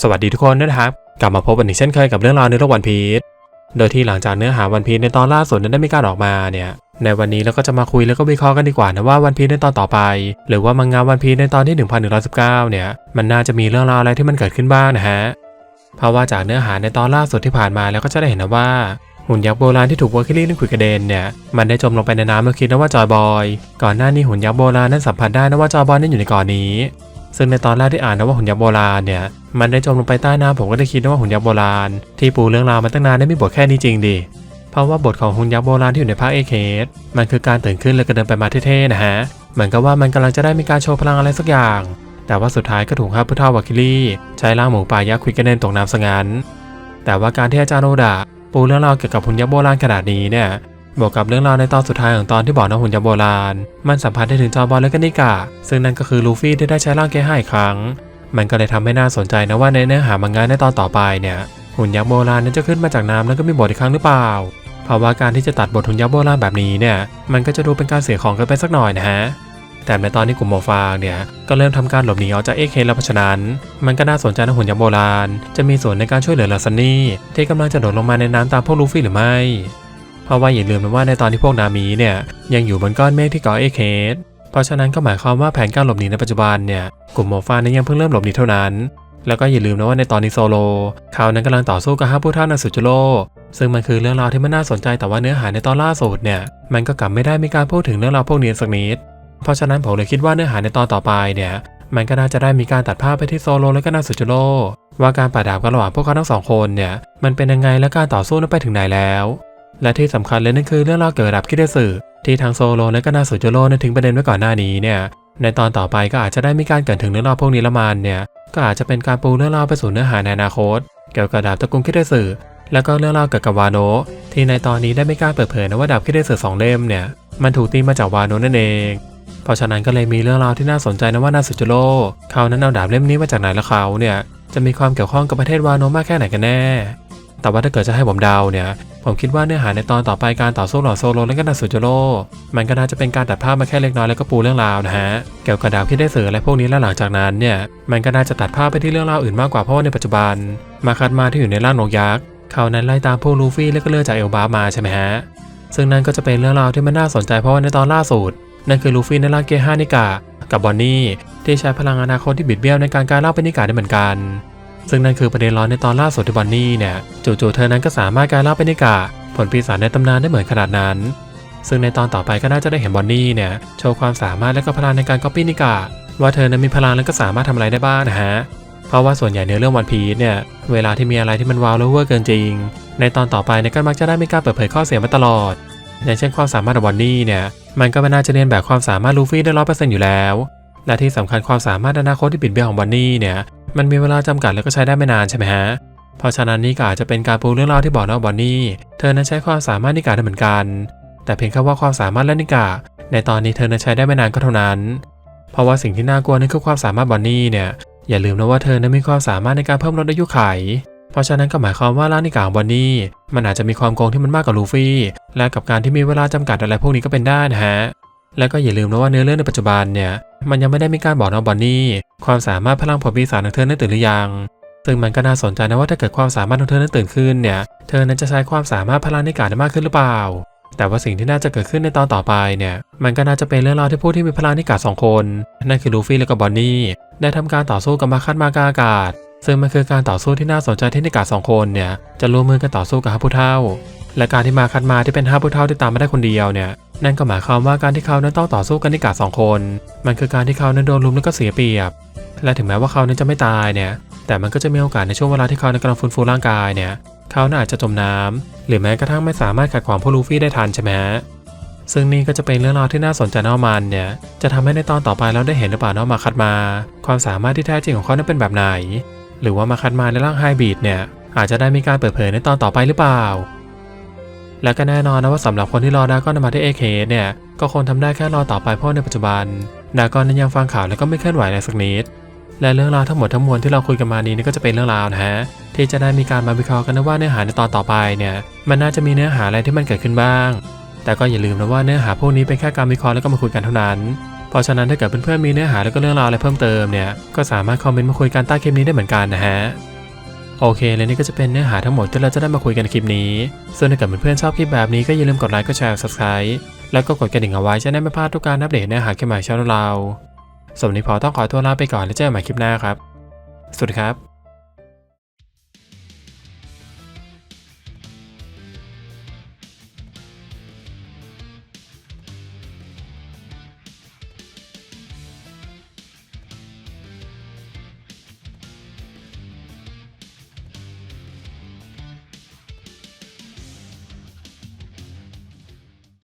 สวัสดีทุกคนนะครับ กลับมาพบกันอีกเช่นเคยกับเรื่องราวในโลกวันพีชโดยที่หลังจากเนื้อหาวันพีชในตอนล่าสุดนั้นได้มีการออกมาเนี่ย ในวันนี้เราก็จะมาคุยแล้วก็วิเคราะห์กันดีกว่านะว่าวันพีชในตอนต่อไป หรือว่ามังงะวันพีชในตอนที่ 1119 เนี่ย มันน่าจะมีเรื่องราวอะไรที่มันเกิดขึ้นบ้างนะฮะ เพราะว่าจากเนื้อหาในตอนล่าสุดที่ผ่านมาแล้วก็จะได้เห็นนะว่าหุ่นยักษ์โบราณที่ถูกวอลคิลี่เล่นขุดกระเด็นเนี่ยมันได้จมลงไปในน้ำแล้วคิดนะว่าจอยบอย ก่อนหน้านี้หุ่นยักษ์โบราณนั้นสัมผัสได้นะว่าจอยบอยนั้นอยู่ในก่อนนี้ ซึ่งในตอนแรกที่อ่านนะว่าหุ่นยักษ์โบราณเนี่ยมันได้จมลงไปใต้น้ำผมก็ได้คิดนะว่าหุ่นยักษ์โบราณ ที่ปูเรื่องราวมาตั้งนานได้มีบทแค่นี้จริงดิเพราะว่าบทของหุ่นยักษ์โบราณที่อยู่ในภาคเอเคสมันคือการตื่นขึ้นแล้วก็เดินไปมาเท่ๆนะฮะเหมือนกับว่ามันกำลังจะได้มีการโชว์พลังอะไรสักอย่าง แต่ว่าสุดท้ายก็ถูกห้าพุทธาวาคิลี่ใช้ล่างหมูป่ายักษ์ควิกกระเด็นตกน้ำซะงั้นแต่ว่าการที่อาจารย์โอดะปูเรื่องราวเกี่ยวกับหุ่นยักษ์โบราณขนาดนี้เนี่ย บวกกับเรื่องราวในตอนสุดท้ายของตอนที่บอกนะหุ่นยักษ์โบราณ มันสัมผัสได้ถึงจอบอลและก็นิกะ ซึ่งนั่นก็คือลูฟี่ที่ได้ใช้ร่างเกห้อีกครั้ง มันก็เลยทำให้น่าสนใจนะว่าในเนื้อหามังงะในตอนต่อไปเนี่ยหุ่นยักษ์โบราณนั้นจะขึ้นมาจากน้ำแล้วก็มีบทอีกครั้งหรือเปล่า เพราะว่าการที่จะตัดบทหุ่นยักษ์โบราณแบบนี้เนี่ย มันก็จะดูเป็นการเสียของกันไปสักหน่อยนะฮะแต่ในตอนนี้กลุ่มโมฟางเนี่ยก็เริ่มทำการหลบหนีออกจากเอเคแล้วเพราะฉะนั้น มันก็น่าสนใจนะหุ่นยักษ์โบราณ จะมีส่วนในการช่วยเหลือลาซันนี่ที่กำลังจะโดดลงมาในน้ำตามพวกลูฟี่หรือไม่ ราะว่าอย่าลืมนะว่าในตอนที่พวกนามีเนี่ยยังอยู่บนก้อนเมฆที่เกาะเอเคสเพราะฉะนั้นก็หมายความว่าแผนการหลบหนีในปัจจุบันเนี่ยกลุ่มโมฟานั้นยังเพิ่งเริ่มหลบหนีเท่านั้น แล้วก็อย่าลืมนะว่าในตอนนี้โซโลเขานั้นกำลังต่อสู้กับห้าผู้เท่านาสุจโรซึ่งมันคือเรื่องราวที่มันน่าสนใจแต่ว่าเนื้อหาในตอนล่าสุดเนี่ยมันก็กลับไม่ได้มีการพูดถึงเรื่องราวพวกนี้สักนิดเพราะฉะนั้นผมเลยคิดว่าเนื้อหาในตอนต่อไปเนี่ยมันก็น่าจะได้มีการตัดภาพไปที่โซโลและก็นาสุจโรว่าการปะดาบกันระหว่างพวกเขาทั้งสองคนเนี่ยมันเป็นยังไงและการต่อสู้นั้นไปถึงไหนแล้ว และที่สำคัญเลยนั่นคือเรื่องราวเกี่ยวกับคิดเดสึที่ทางโซโลและก็นาสุจุโร่นั้นทิ้งประเด็นไว้ก่อนหน้านี้เนี่ยในตอนต่อไปก็อาจจะได้มีการเกิดถึงเรื่องราวพวกนี้ละมันเนี่ยก็อาจจะเป็นการปูเรื่องราวไปสู่เนื้อหาในอนาคต เกี่ยวกับดาบตระกูลคิดเดสึแล้วก็เรื่องราวเกี่ยวกับวาโนที่ในตอนนี้ได้มีการเปิดเผยนะว่าดาบคิดเดสึสองเล่มเนี่ยมันถูกตีมาจากวาโนนั่นเอง เพราะฉะนั้นก็เลยมีเรื่องราวที่น่าสนใจนะว่านาสุจิโร่เขานั้นเอาดาบเล่มนี้มาจากไหนละเขาเนี่ยจะมีความเกี่ยวข้องกับประเทศวาโนมากแค่ไหนกันแน่ แต่ว่าถ้าเกิดจะให้ผมเดาเนี่ย ผมคิดว่าเนื้อหาในตอนต่อไปการต่อสู้หล่อโซโลและก็นาสุจโรมันก็น่าจะเป็นการตัดภาพมาแค่เล็กน้อยแล้วก็ปูเรื่องราวนะฮะเกี่ยวกับดาบที่ได้สื่ออะพวกนี้และหลังจากนั้นเนี่ยมันก็น่าจะตัดภาพไปที่เรื่องราวอื่นมากกว่าเพราะว่าในปัจจุบัน มาคัดมาที่อยู่ในร่างนกยักษ์เขานั้นไล่ตามพวกลูฟี่และก็เลือจากเอลบามาใช่ไหมฮะซึ่งนั่นก็จะเป็นเรื่องราวที่มันน่าสนใจเพราะว่าในตอนล่าสุดนั่นคือลูฟี่ในร่างเกห้านิกากับบอนนี่ที่ใช้พลังอนาคตที่บิดเบี้ยวในการกลายร่าเป็นนิกาได้เหมือนกัน ซึ่งนั่นคือประเด็นร้อนในตอนล่าสุดที่บอนนี่เนี่ยจู่ๆเธอนั้นก็สามารถกลายร่างเป็นนิกาผลปีศาจในตำนานได้เหมือนขนาดนั้น ซึ่งในตอนต่อไปก็น่าจะได้เห็นบอนนี่เนี่ยโชว์ความสามารถและก็พลังในการก๊อปปี้นิกาว่าเธอนั้นมีพลังและก็สามารถทำอะไรได้บ้างนะฮะเพราะว่าส่วนใหญ่ในเรื่องวันพีเนี่ยเวลาที่มีอะไรที่มันว้าวและเวอร์เกินจริง ในตอนต่อไปเนี่ยก็มักจะได้มีการเปิดเผยข้อเสียมาตลอดอย่างเช่นความสามารถของบอนนี่เนี่ยมันก็ไม่น่าจะเรียนแบบความสามารถลูฟี่ได้ร้อยเปอร์เซ็นต์อยู่แล้ว และที่สำคัญความสามารถอนาคตที่บิดเบี้ยวของบอนนี่เนี่ย มันมีเวลาจำกัดแล้วก็ใช้ได้ไม่นานใช่ไหมฮะ เพราะฉะนั้นนี่ก็อาจจะเป็นการปูเรื่องราวที่บอกนะว่าบอนนี่ เธอนั้นใช้ความสามารถนิกาได้เหมือนกัน แต่เพียงแค่ว่าความสามารถและนิกาในตอนนี้เธอนั้นใช้ได้ไม่นานก็เท่านั้น เพราะว่าสิ่งที่น่ากลัวนั่นคือความสามารถบอนนี่เนี่ย อย่าลืมนะว่าเธอนั้นมีความสามารถในการเพิ่มลดอายุไข เพราะฉะนั้นก็หมายความว่าร่างนิกาของบอนนี่มันอาจจะมีความโกงที่มันมากกว่าลูฟี่ และกับการที่มีเวลาจำกัดอะไรพวกนี้ก็เป็นได้นะฮะ แล้วก็อย่าลืมนะว่าเนื้อเรื่องในปัจจุบันเนี่ย มันยังไม่ได้มีการบอกนะบอนนี่ความสามารถพลังผลปีศาจของเธอนั้นตื่นหรือยัง ซึ่งมันก็น่าสนใจนะว่าถ้าเกิดความสามารถของเธอนั้นตื่นขึ้นเนี่ย เธอนั้นจะใช้ความสามารถพลังนิกาได้มากขึ้นหรือเปล่า แต่ว่าสิ่งที่น่าจะเกิดขึ้นในตอนต่อไปเนี่ย มันก็น่าจะเป็นเรื่องราวที่ผู้ที่มีพลังนิกาสองคน นั่นคือลูฟี่และก็บอนนี่ ได้ทำการต่อสู้กับมาคัดมากาอากาศ ซึ่งมันคือการต่อสู้ที่น่าสนใจที่นิกาสองคนเนี่ยจะร่วมมือกันต่อสู้กับฮับผู้เท่า และการที่มาคัดมาที่เป็นฮับผู้เท่าที่ตามมาได้คนเดียวเนี่ยนั่นก็หมายความว่าการที่เขานั้นต้องต่อสู้กันนิกาสองคน มันคือการที่เขานั้นโดนลุมแล้วก็เสียเปรียบ และถึงแม้ว่าเขานั้นจะไม่ตายเนี่ยแต่มันก็จะมีโอกาสในช่วงเวลาที่เขานั้นกำลังฟื้นฟูร่างกายเนี่ยเขาน่าอาจจะจมน้ำหรือแม้กระทั่งไม่สามารถขัดขวางพวกลูฟี่ได้ทันใช่ไหมซึ่งนี่ก็จะเป็นเรื่องราวที่น่าสนใจนะว่ามันเนี่ยจะทำให้ในตอนต่อไปเราได้เห็นหรือเปล่านะว่ามาคัดมา ความสามารถที่แท้จริงของเขานั้นเป็นแบบไหน หรือว่ามาคัดมาในร่างไฮบริดเนี่ย อาจจะได้มีการเปิดเผยในตอนต่อไปหรือเปล่า และก็แน่นอนนะว่าสำหรับคนที่รอดากอนมาที่เอเคเนี่ย ก็คงทำได้แค่รอต่อไปเพราะในปัจจุบันดากอนนั้นยังฟังข่าวแล้วก็ไม่เคลื่อนไหวอะไรสักนิดและเรื่องราวทั้งหมดทั้งมวลที่เราคุยกันมานี้นี่ก็จะเป็นเรื่องราวนะฮะที่จะได้มีการมาวิเคราะห์กันนะว่าเนื้อหาในตอนต่อไปเนี่ย มันน่าจะมีเนื้อหาอะไรที่มันเกิดขึ้นบ้าง แต่ก็อย่าลืมนะว่าเนื้อหาพวกนี้เป็นแค่การวิเคราะห์แล้วก็มาคุยกันเท่านั้น เพราะฉะนั้นถ้าเกิดเพื่อนๆมีเนื้อหาแล้วก็เรื่องราวอะไรเพิ่มเติมเนี่ยก็สามารถคอมเมนต์มาคุยกันใต้คลิปนี้ได้เหมือนกันนะฮะโอเค และนี่ก็จะเป็นเนื้อหาทั้งหมดที่เราจะได้มาคุยกันในคลิปนี้ ส่วนถ้าเกิดเพื่อนๆชอบคลิปแบบนี้ก็อย่าลืมกดไลค์กดแชร์ subscribe แล้วก็กดกระดิ่งเอาไว้จะได้ไม่พลาดทุกการอัปเดตเนื้อหาคลิปใหม่ช่องเราสำหรับวันนี้พอต้องขอตัวลาไปก่อนแล้วเจอกันใหม่คลิปหน้าครับ สวัสดีครับ